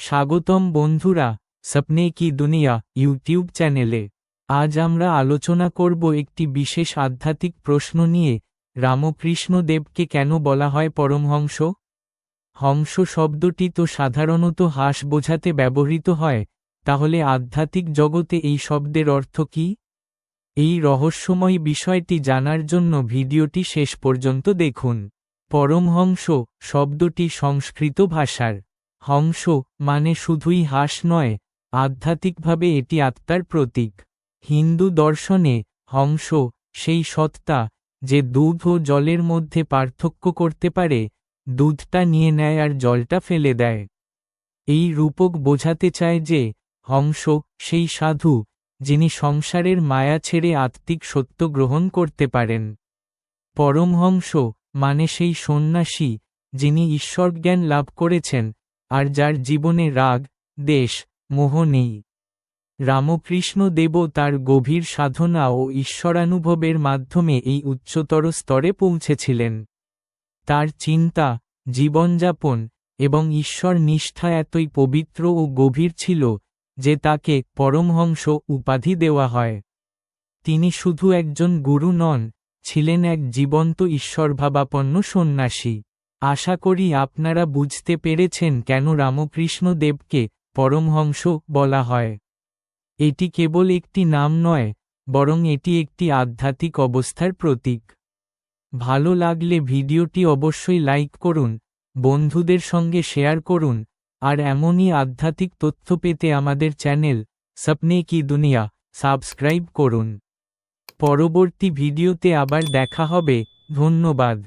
স্বাগতম বন্ধুরা সপনে কি দুনিয়া ইউটিউব চ্যানেলে। আজ আমরা আলোচনা করব একটি বিশেষ আধ্যাত্মিক প্রশ্ন নিয়ে রামকৃষ্ণ দেবকে কেন বলা হয় পরমহংস? হংস শব্দটি তো সাধারণত হাঁস বোঝাতে ব্যবহৃত হয়, তাহলে আধ্যাত্মিক জগতে এই শব্দের অর্থ কি? এই রহস্যময় বিষয়টি জানার জন্য ভিডিওটি শেষ পর্যন্ত দেখুন। পরমহংস শব্দটি সংস্কৃত ভাষার। হংস মানে শুধুই হাস নয়, আধ্যাত্মিকভাবে এটি আত্মার প্রতীক। হিন্দু দর্শনে হংস সেই সত্তা যে দুধ ও জলের মধ্যে পার্থক্য করতে পারে, দুধটা নিয়ে নেয় আর জলটা ফেলে দেয়। এই রূপক বোঝাতে চায় যে হংস সেই সাধু যিনি সংসারের মায়া ছেড়ে আত্মিক সত্য গ্রহণ করতে পারেন। পরমহংস মানে সেই সন্ন্যাসী যিনি ঈশ্বরজ্ঞান লাভ করেছেন আর যার জীবনে রাগ, দেশ, মোহ নেই। রামকৃষ্ণ দেব তার গভীর সাধনা ও ঈশ্বরানুভবের মাধ্যমে এই উচ্চতর স্তরে পৌঁছেছিলেন। তার চিন্তা, জীবনযাপন এবং ঈশ্বর নিষ্ঠা এতই পবিত্র ও গভীর ছিল যে তাকে পরমহংস উপাধি দেওয়া হয়। তিনি শুধু একজন গুরু নন, ছিলেন এক জীবন্ত ঈশ্বরভাবাপন্ন সন্ন্যাসী। আশা করি আপনারা বুঝতে পেরেছেন কেন রামকৃষ্ণ দেবকে পরমহংস বলা হয়। এটি কেবল একটি নাম নয়, বরং এটি একটি আধ্যাত্মিক অবস্থার প্রতীক। ভালো লাগলে ভিডিওটি অবশ্যই লাইক করুন, বন্ধুদের সঙ্গে শেয়ার করুন, আর এমনই আধ্যাত্মিক তথ্য পেতে আমাদের চ্যানেল সপনে কি দুনিয়া সাবস্ক্রাইব করুন। পরবর্তী ভিডিওতে আবার দেখা হবে, ধন্যবাদ।